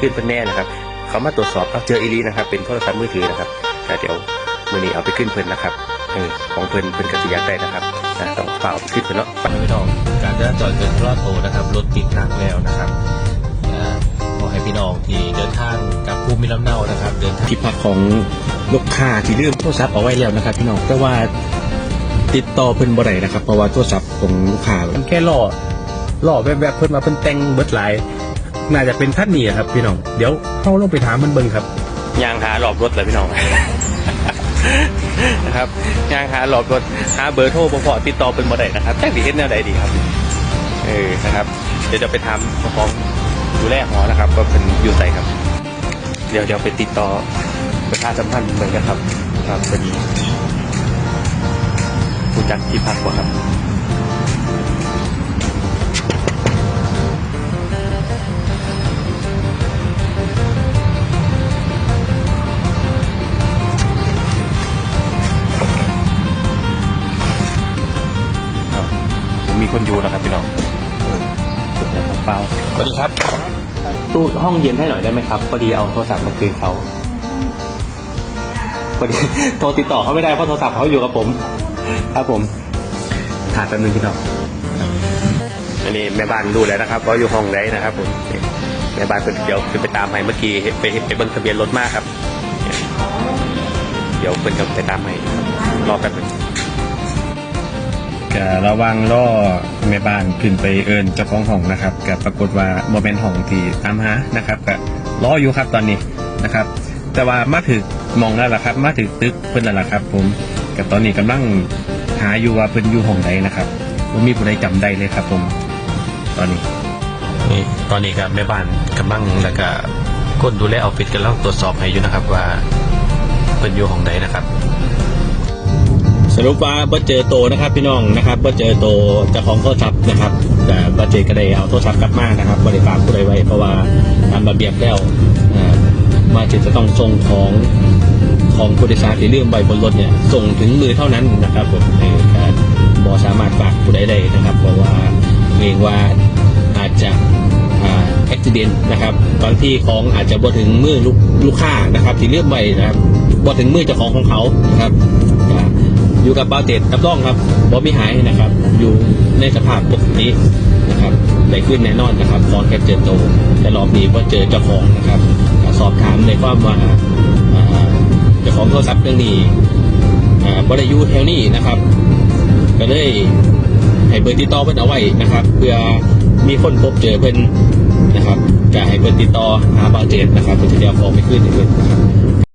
ขึ้นเป็นแน่นะครับ เขามาตรวจสอบเอาเจออีลีนะครับ เป็นโทรศัพท์มือถือนะครับแต่เดี๋ยวมือนี้เอาไปขึ้นเพิ่นนะครับเออของเพิ่นเพิ่นกสิยากได้นะครับนะต้องฝากเอาไปขึ้นเพิ่นเนาะพี่น้อง การจราจรเกินรอดโถนะครับรถติดหนักแล้วนะครับอ่าขอให้พี่น้องที่เดินทางกับภูมิลำเนานะครับ เดินทางที่พักของลูกค้าที่ลืมโทรศัพท์เอาไว้แล้วนะครับ พี่น้องแต่ว่าติดต่อเพิ่นบ่ได้นะครับ เพราะว่าโทรศัพท์ของลูกค้ามันแค่ล่อล่อแบบๆเพิ่นมาเพิ่นแต่งเบิดหลาย น่าจะเป็นท่านนี่ครับ พี่น้อง เดี๋ยวเข้าลงไปถามมันเบิ่งครับ ยางหาหลอบรถเลยพี่น้อง นะครับยางหาหลอบรถหาเบอร์โทรบ่พอติดต่อเป็นบ่ได้นะครับแจ้งดีเฮ็ดแนวใดดีครับเออนะครับ เดี๋ยวจะไปถามเจ้าของดูแลหอนะครับว่าเป็นอยู่ใส่ครับ เดี๋ยวเดี๋ยวไปติดต่อประชาสัมพันธ์เหมือนกันครับ ครับเป็นผู้จัดที่พักบ่ครับ มมีคนอยู่นะครับพี่น้องเปล่าสวัสดีครับ ตู้ห้องเย็นให้หน่อยได้ไหมครับพอดีเอาโทรศัพท์มาคืนเขาพอดีโทรติดต่อเขาไม่ได้เพราะโทรศัพท์เขาอยู่กับผม ครับผมถ่ายแป๊บนึงพี่น้องอันนี้แม่บ้านรู้แล้วนะครับว่าอยู่ห้องไหนนะครับผมนี่แม่บ้านเป็นเดี๋ยวคือไปตามให้เมื่อกี้ไปไปเบิ่งทะเบียนรถมากครับ เดี๋ยวเพิ่นจะไปตามให้รอแป๊บนึง ก็ระวังล่อแม่บ้านขึ้นไปเอินเจ้าของห้องนะครับก็ปรากฏว่าโมเมนต์ห้องที่ตามหานะครับก็รออยู่ครับตอนนี้นะครับ แต่ว่ามาถึกมองแล้วล่ะครับ มาถึกตึกเพิ่นแล้วล่ะครับ ผมกับตอนนี้กำลังหาอยู่ว่าเพิ่นอยู่ห้องใดนะครับผมมีผู้ใดจำได้เลยครับ ผม ตอนนี้นี่ตอนนี้ครับแม่บ้านกำลังแล้วก็คนดูแลออฟฟิศกำลังตรวจสอบให้อยู่นะครับว่าเป็นอยู่ของใดนะครับ สรุปว่าบ่เจอโตนะครับพี่น้องนะครับบ่เจอโตเจ้าของโทรศัพท์นะครับ แต่บ่เจอก็ได้เอาโทรศัพท์กลับมานะครับบริฝากผู้ใดไว้เพราะว่าตามระเบียบแล้วอ่ามาจะจะต้องส่งของของผู้โดยสารที่ลืมไว้บนรถเนี่ยส่งถึงมือเท่านั้นนะครับผมบ่สามารถฝากผู้ใดได้นะครับ เพราะว่าเกรงว่าอาจจะอ่าอุบิเหตุนะครับบางที่ของอาจจะบ่ถึงมือลูกลูกค้านะครับที่เลืมไว้นะครับบ่ถึงมือเจ้าของของเขานะครับ อยู่กับบาเต็ดกับร่องครับบอมีหายนะครับ อยู่ในสภาพปกตินะครับได้ขึ้นแน่นอนนะครับตอนแค่เจอโตแต่รอบนี้ว่าเจอเจ้าของนะครับสอบถามในความว่าเจ้าของโทรศัพท์เรื่องนี้อ่าบริยูแถวนี้นะครับ ก็เลยให้เบอร์ติดต่อเพิ่อนเอาไว้นะครับ เพื่อมีคนพบเจอเพิ่อนนะครับก็ให้เพิ่นติดต่อหาบาเจ็ดนะครับเพื่อที่จะเอาของไปขึ้นเพิ่นนะครับ